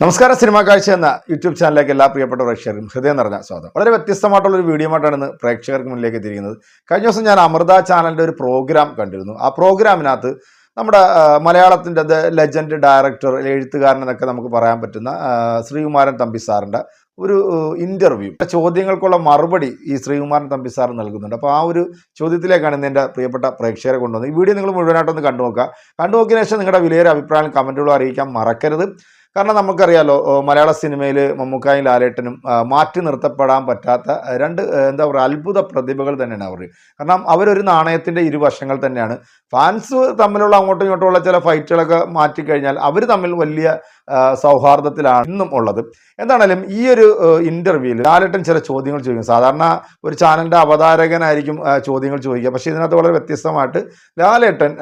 നമസ്കാരം സിനിമാ കാഴ്ച എന്ന യൂട്യൂബ് ചാനലിലേക്ക് എല്ലാ പ്രിയപ്പെട്ട പ്രേക്ഷകർക്കും ഹൃദയം നിറഞ്ഞ സ്വാഗതം. വളരെ വ്യത്യസ്തമായിട്ടുള്ള ഒരു വീഡിയോ ആയിട്ടാണ് ഇന്ന് പ്രേക്ഷകർക്ക് മുന്നിലേക്ക് എത്തിയിരിക്കുന്നത്. കഴിഞ്ഞ ദിവസം ഞാൻ അമൃത ചാനലിന്റെ ഒരു പ്രോഗ്രാം കണ്ടിരുന്നു. ആ പ്രോഗ്രാമിനകത്ത് നമ്മുടെ മലയാളത്തിന്റെ ദ ലെജൻഡ് ഡയറക്ടർ എഴുത്തുകാരൻ എന്നൊക്കെ നമുക്ക് പറയാൻ പറ്റുന്ന ശ്രീകുമാരൻ തമ്പി സാറിന്റെ ഒരു ഇന്റർവ്യൂ ചോദ്യങ്ങൾക്കുള്ള മറുപടി ഈ ശ്രീകുമാരൻ തമ്പി സാർ നൽകുന്നുണ്ട്. അപ്പോൾ ആ ഒരു ചോദ്യത്തിലേക്കാണ് ഇന്ന് എന്റെ പ്രിയപ്പെട്ട പ്രേക്ഷകരെ കൊണ്ടുവന്നത്. ഈ വീഡിയോ നിങ്ങൾ മുഴുവനായിട്ടൊന്ന് കണ്ടു നോക്കുക കണ്ടു ശേഷം നിങ്ങളുടെ വിലയേറെ അഭിപ്രായം കമന്റുകളും അറിയിക്കാൻ മറക്കരുത്. കാരണം നമുക്കറിയാലോ മലയാള സിനിമയിൽ മമ്മൂക്കായും ലാലേട്ടനും മാറ്റി നിർത്തപ്പെടാൻ പറ്റാത്ത രണ്ട് എന്താ പറയുക അത്ഭുത പ്രതിഭകൾ തന്നെയാണ് അവർ കാരണം അവരൊരു നാണയത്തിന്റെ ഇരുവശങ്ങൾ തന്നെയാണ്. ഫാൻസ് തമ്മിലുള്ള അങ്ങോട്ടും ഇങ്ങോട്ടുമുള്ള ചില ഫൈറ്റുകളൊക്കെ മാറ്റിക്കഴിഞ്ഞാൽ അവർ തമ്മിൽ വലിയ സൗഹാർദ്ദത്തിലാണ് ഇന്നും ഉള്ളത്. എന്താണേലും ഈ ഒരു ഇന്റർവ്യൂവിൽ ലാലേട്ടൻ ചില ചോദ്യങ്ങൾ ചോദിക്കും. സാധാരണ ഒരു ചാനലിന്റെ അവതാരകനായിരിക്കും ചോദ്യങ്ങൾ ചോദിക്കുക. പക്ഷേ ഇതിനകത്ത് വളരെ വ്യത്യസ്തമായിട്ട് ലാലേട്ടൻ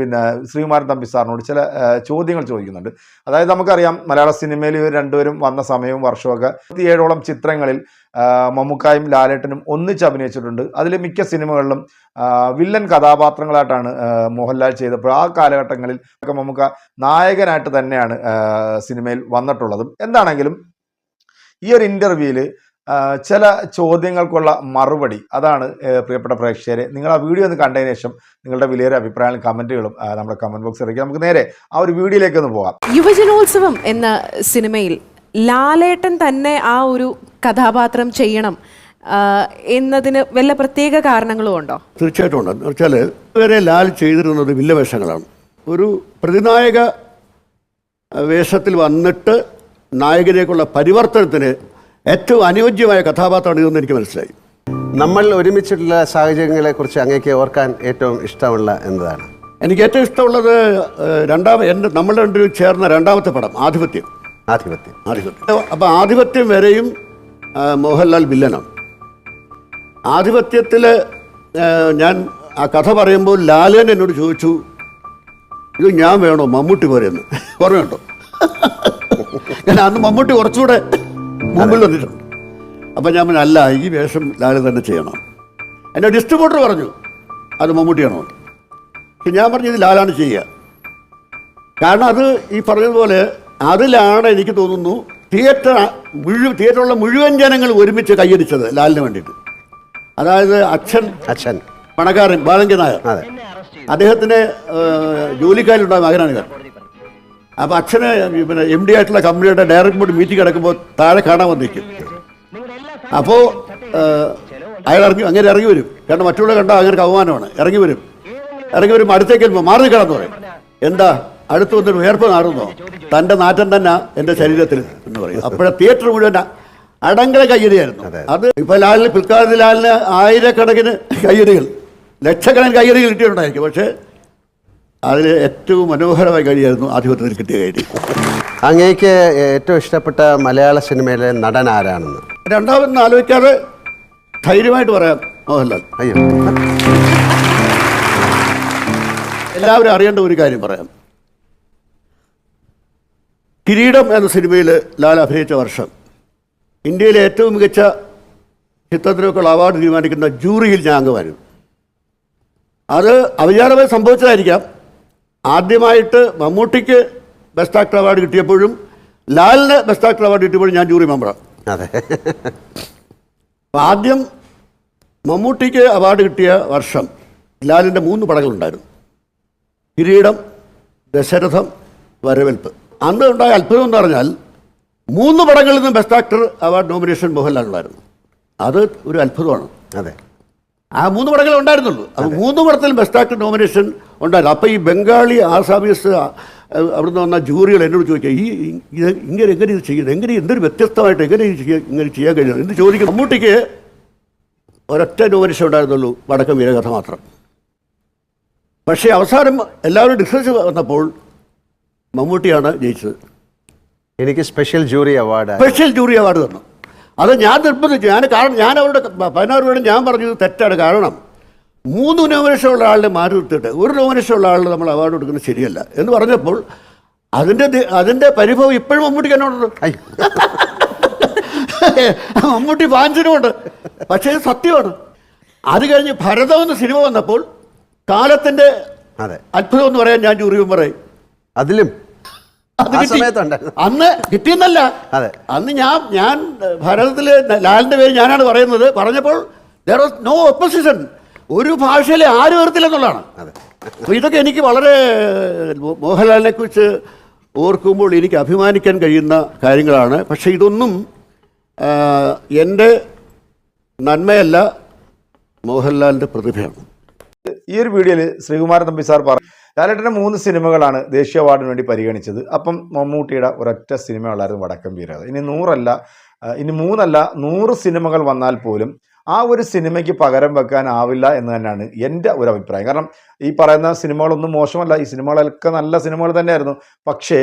പിന്നെ ശ്രീകുമാരൻ തമ്പി സാറിനോട് ചില ചോദ്യങ്ങൾ ചോദിക്കുന്നുണ്ട്. അതായത് നമുക്കറിയാം മലയാള സിനിമയിൽ ഇവർ രണ്ടുപേരും വന്ന സമയവും വർഷമൊക്കെ ഏഴോളം ചിത്രങ്ങളിൽ മമ്മൂക്കായും ലാലേട്ടനും ഒന്നിച്ച് അഭിനയിച്ചിട്ടുണ്ട്. അതിൽ മിക്ക സിനിമകളിലും വില്ലൻ കഥാപാത്രങ്ങളായിട്ടാണ് മോഹൻലാൽ ചെയ്തപ്പോൾ ആ കാലഘട്ടങ്ങളിൽ ഒക്കെ മമ്മൂക്ക നായകനായിട്ട് തന്നെയാണ് സിനിമയിൽ വന്നിട്ടുള്ളതും. എന്താണെങ്കിലും ഈ ഒരു ഇന്റർവ്യൂവിൽ ചില ചോദ്യങ്ങൾക്കുള്ള മറുപടി. അതാണ് പ്രിയപ്പെട്ട പ്രേക്ഷകരെ. നിങ്ങൾ ആ വീഡിയോ ഒന്ന് കണ്ടതിന് ശേഷം നിങ്ങളുടെ വിലയേറെ അഭിപ്രായങ്ങളും കമന്റുകളും നമ്മുടെ കമന്റ് ബോക്സ് ഇറക്കി നമുക്ക് നേരെ ആ ഒരു വീഡിയോയിലേക്ക് ഒന്ന് പോകാം. യുവജനോത്സവം എന്ന സിനിമയിൽ ലാലേട്ടൻ തന്നെ ആ ഒരു കഥാപാത്രം ചെയ്യണം എന്നതിന് വല്ല പ്രത്യേക കാരണങ്ങളും ഉണ്ടോ? തീർച്ചയായിട്ടും ഉണ്ട്. എന്ന് വെച്ചാൽ ഇതുവരെ ലാൽ ചെയ്തിരുന്നത് വില്ലവേഷങ്ങളാണ് ഒരു പ്രതിനായക വേഷത്തിൽ വന്നിട്ട് നായകനേക്കുള്ള പരിവർത്തനത്തിന് ഏറ്റവും അനുയോജ്യമായ കഥാപാത്രമാണ് ഇതെന്ന് എനിക്ക് മനസ്സിലായി. നമ്മൾ ഒരുമിച്ചിട്ടുള്ള സാഹചര്യങ്ങളെക്കുറിച്ച് അങ്ങേക്ക് ഓർക്കാൻ ഏറ്റവും ഇഷ്ടമുള്ള എന്നതാണ്? എനിക്ക് ഏറ്റവും ഇഷ്ടമുള്ളത് രണ്ടാം എന്റെ നമ്മൾ രണ്ടുപേരും ചേർന്ന രണ്ടാമത്തെ പടം ആധിപത്യം. ആധിപത്യം. ആധിപത്യം. അപ്പോൾ ആധിപത്യം വരെയും മോഹൻലാൽ വില്ലനാണ്. ആധിപത്യത്തിൽ ഞാൻ ആ കഥ പറയുമ്പോൾ ലാലൻ എന്നോട് ചോദിച്ചു ഇത് ഞാൻ വേണോ മമ്മൂട്ടി പോരെന്ന് ഓർമ്മയുണ്ടോ? ഞാൻ അന്ന് മമ്മൂട്ടി കുറച്ചുകൂടെ മുമ്പിൽ വന്നിട്ടുണ്ട്. അപ്പം ഞാൻ പറഞ്ഞു, അല്ല ഈ വേഷം ലാൽ തന്നെ ചെയ്യണം. എന്റെ ഡിസ്ട്രിബ്യൂട്ടർ പറഞ്ഞു അത് മമ്മൂട്ടിയാണോ? പക്ഷെ ഞാൻ പറഞ്ഞു ഇത് ലാലാണ് ചെയ്യുക. കാരണം അത് ഈ പറഞ്ഞതുപോലെ അതിലാണ് എനിക്ക് തോന്നുന്നു തിയേറ്റർ മുഴുവൻ തിയേറ്ററുള്ള മുഴുവൻ ജനങ്ങൾ ഒരുമിച്ച് കൈയടിച്ചത് ലാലിന് വേണ്ടിയിട്ട്. അതായത് അച്ഛൻ അച്ഛൻ. പണക്കാരൻ ബാലങ്കി നായർ. അതെ. അദ്ദേഹത്തിന് ജോലിക്കാരിലുണ്ടായ മകനാണ് ഞാൻ അപ്പോൾ അച്ഛന് പിന്നെ എം ഡി ആയിട്ടുള്ള കമ്പനിയുടെ ഡയറക്ടർ ബോർഡ് മീറ്റിംഗ് കിടക്കുമ്പോൾ താഴെ കാണാൻ വന്നിരിക്കും അപ്പോ അയാൾ ഇറങ്ങി അങ്ങനെ ഇറങ്ങി വരും. കാരണം മറ്റുള്ള കണ്ടാൽ അങ്ങനെ അവമാനമാണ് ഇറങ്ങി വരും. ഇറങ്ങി വരും അടുത്തേക്ക് വരുമ്പോൾ മാറി നിൽക്കണമെന്ന് പറയും. എന്താ? അടുത്ത് വന്നൊരു വേർപ്പ് നാറുന്നോ തന്റെ നാറ്റം തന്നെ എന്റെ ശരീരത്തിൽ എന്ന് പറയും. അപ്പോഴെ തിയേറ്റർ മുഴുവൻ അടങ്കല കയ്യടിയായിരുന്നു. അത് ഇപ്പൊ ലാലിന് പിൽക്കാലത്ത് ലാലിന് ആയിരക്കണക്കിന് കയ്യടികൾ ലക്ഷക്കണക്കിന് കയ്യടികൾ കിട്ടിയിട്ടുണ്ടായിരിക്കും. പക്ഷേ അതിൽ ഏറ്റവും മനോഹരമായ കഴിയായിരുന്നു ആധിപത്യത്തിൽ കിട്ടിയ കൈഡി അങ്ങേക്ക് ഏറ്റവും ഇഷ്ടപ്പെട്ട മലയാള സിനിമയിലെ നടൻ ആരാണെന്ന്? രണ്ടാമതെന്ന് ആലോചിക്കാതെ ധൈര്യമായിട്ട് പറയാം മോഹൻലാൽ. അയ്യോ. എല്ലാവരും അറിയേണ്ട ഒരു കാര്യം പറയാം. കിരീടം എന്ന സിനിമയിൽ ലാൽ അഭിനയിച്ച വർഷം ഇന്ത്യയിലെ ഏറ്റവും മികച്ച ചിത്രത്തിനൊക്കെയുള്ള അവാർഡ് തീരുമാനിക്കുന്ന ജൂറിയിൽ ഞാൻ അംഗമായിരുന്നു. അത് അവിചാരമായി സംഭവിച്ചതായിരിക്കാം. ആദ്യമായിട്ട് മമ്മൂട്ടിക്ക് ബെസ്റ്റ് ആക്ടർ അവാർഡ് കിട്ടിയപ്പോഴും ലാലിന് ബെസ്റ്റ് ആക്ടർ അവാർഡ് കിട്ടിയപ്പോഴും ഞാൻ ജൂറി മെമ്പറാണ് അതെ. അപ്പം ആദ്യം മമ്മൂട്ടിക്ക് അവാർഡ് കിട്ടിയ വർഷം ലാലിന്റെ മൂന്ന് പടങ്ങളുണ്ടായിരുന്നു. കിരീടം ദശരഥം വരവേൽപ്പ്. അന്ന് ഉണ്ടായ അത്ഭുതം എന്ന് പറഞ്ഞാൽ മൂന്ന് പടങ്ങളിൽ നിന്നും ബെസ്റ്റ് ആക്ടർ അവാർഡ് നോമിനേഷൻ മോഹൻലാലിനുണ്ടായിരുന്നു അത് ഒരു അത്ഭുതമാണ്. അതെ. ആ മൂന്ന് പടങ്ങളെ ഉണ്ടായിരുന്നുള്ളൂ. അപ്പോൾ മൂന്ന് പടത്തിലും ബെസ്റ്റ് ആക്ടർ നോമിനേഷൻ ഉണ്ടായിരുന്നു. അപ്പോൾ ഈ ബംഗാളി ആസാമീസ് അവിടുന്ന് വന്ന ജൂറികൾ എന്നോട് ചോദിക്കുക ഈ ഇത് ഇങ്ങനെ എങ്ങനെ ഇത് ചെയ്യുന്നത്? എങ്ങനെ എന്തൊരു വ്യത്യസ്തമായിട്ട് എങ്ങനെ ഇങ്ങനെ ചെയ്യാൻ കഴിയുന്നത്? എന്ന് ചോദിക്കും. മമ്മൂട്ടിക്ക് ഒരൊറ്റ നോമിനേഷൻ ഉണ്ടായിരുന്നുള്ളൂ വടക്കം വീരകഥ മാത്രം. പക്ഷേ അവസാനം എല്ലാവരും ഡിസ്കസ് വന്നപ്പോൾ മമ്മൂട്ടിയാണ് ജയിച്ചത്. എനിക്ക് special jury award special jury award തന്നു. അത് ഞാൻ നിർബന്ധിച്ചു. ഞാൻ കാരണം ഞാൻ അവരുടെ പതിനാറ് പേരും ഞാൻ പറഞ്ഞത് തെറ്റാണ്. കാരണം മൂന്ന് നോമിനേഷനുള്ള ആളിനെ മാറ്റി നിർത്തിയിട്ട് ഒരു നോമിനേഷനുള്ള ആളിന് നമ്മൾ അവാർഡ് കൊടുക്കുന്നത് ശരിയല്ല. എന്ന് പറഞ്ഞപ്പോൾ അതിന്റെ അതിന്റെ പരിഭവം ഇപ്പോഴും മമ്മൂട്ടിക്ക് എന്നോടുണ്ട്. മമ്മൂട്ടി വാഞ്ചനുമുണ്ട് പക്ഷേ സത്യമാണ്. അത് കഴിഞ്ഞ് ഭരതം എന്ന സിനിമ വന്നപ്പോൾ കാലത്തിന്റെ അതെ. അത്ഭുതം എന്ന് പറയാൻ ഞാൻ ജൂറി പറയും അതിലും. അന്ന് കിട്ടിയെന്നല്ല. അതെ. അന്ന് ഞാൻ ഞാൻ ഭരതത്തിലെ ലാലിന്റെ പേര് ഞാനാണ് പറയുന്നത്. പറഞ്ഞപ്പോൾ ദർ വാസ് നോ ഒപ്പോസിഷൻ ഒരു ഭാഷയിലെ ആരും എറുത്തില്ലെന്നുള്ളതാണ് അപ്പോൾ ഇതൊക്കെ എനിക്ക് വളരെ മോഹൻലാലിനെ കുറിച്ച് ഓർക്കുമ്പോൾ എനിക്ക് അഭിമാനിക്കാൻ കഴിയുന്ന കാര്യങ്ങളാണ്. പക്ഷേ ഇതൊന്നും എന്റെ നന്മയല്ല മോഹൻലാലിന്റെ പ്രതിഭയാണ്. ഈ ഒരു വീഡിയോയിൽ ശ്രീകുമാരൻ തമ്പി സാർ പറഞ്ഞു ലാലേട്ടന്റെ മൂന്ന് സിനിമകളാണ് ദേശീയ അവാർഡിന് വേണ്ടി പരിഗണിച്ചത്. അപ്പം മമ്മൂട്ടിയുടെ ഒരൊറ്റ സിനിമകളായിരുന്നു വടക്കം വീരത ഇനി നൂറല്ല ഇനി മൂന്നല്ല നൂറ് സിനിമകൾ വന്നാൽ പോലും ആ ഒരു സിനിമയ്ക്ക് പകരം വെക്കാനാവില്ല എന്ന് തന്നെയാണ് എന്റെ ഒരു അഭിപ്രായം. കാരണം ഈ പറയുന്ന സിനിമകളൊന്നും മോശമല്ല. ഈ സിനിമകളൊക്കെ നല്ല സിനിമകൾ തന്നെയായിരുന്നു. പക്ഷേ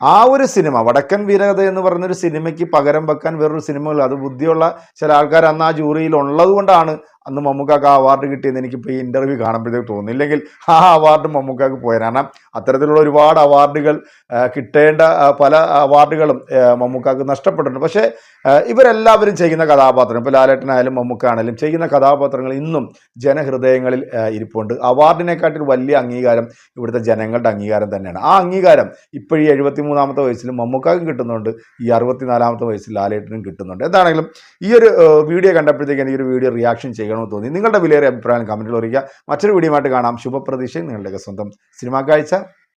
ആ ഒരു സിനിമ വടക്കൻ വീരകഥ എന്ന് പറഞ്ഞൊരു സിനിമയ്ക്ക് പകരം വെക്കാൻ വേറൊരു സിനിമകൾ അത് ബുദ്ധിയുള്ള ചില ആൾക്കാർ അന്ന് ആ ജൂറിയിൽ ഉള്ളത് കൊണ്ടാണ് അന്ന് മമ്മൂക്കാക്ക് ആ അവാർഡ് കിട്ടിയെന്ന് എനിക്കിപ്പോൾ ഈ ഇന്റർവ്യൂ കാണുമ്പോഴത്തേക്ക് തോന്നുന്നില്ലെങ്കിൽ ആ അവാർഡ് മമ്മൂക്കാക്ക് പോയത് കാരണം അത്തരത്തിലുള്ള ഒരുപാട് അവാർഡുകൾ കിട്ടേണ്ട പല അവാർഡുകളും മമ്മൂക്കാക്ക് നഷ്ടപ്പെട്ടിട്ടുണ്ട്. പക്ഷേ ഇവരെല്ലാവരും ചെയ്യുന്ന കഥാപാത്രം ഇപ്പോൾ ലാലേട്ടനായാലും മമ്മൂക്കാണെങ്കിലും ചെയ്യുന്ന കഥാപാത്രങ്ങൾ ഇന്നും ജനഹൃദയങ്ങളിൽ ഇരിപ്പുണ്ട്. അവാർഡിനെക്കാട്ടിൽ വലിയ അംഗീകാരം ഇവിടുത്തെ ജനങ്ങളുടെ അംഗീകാരം തന്നെയാണ്. ആ അംഗീകാരം ഇപ്പോഴീ എഴുപത്തി മൂന്നാമത്തെ വയസ്സിൽ മമ്മൂക്കാക്കും കിട്ടുന്നുണ്ട്. ഈ അറുപത്തിനാലാമത്തെ വയസ്സിൽ ലാലേട്ടനും കിട്ടുന്നുണ്ട്. എന്താണെങ്കിലും ഈ ഒരു വീഡിയോ കണ്ടപ്പോഴത്തേക്ക് എനിക്ക് ഒരു വീഡിയോ റിയാക്ഷൻ ചെയ്യണമെന്ന് തോന്നി. നിങ്ങളുടെ വിലയേറിയ അഭിപ്രായം കമന്റിൽ അറിയിക്കുക. മറ്റൊരു വീഡിയോ കാണാം. ശുഭപ്രതീക്ഷയും നിങ്ങളുടെയൊക്കെ സ്വന്തം സിനിമാ കാഴ്ച.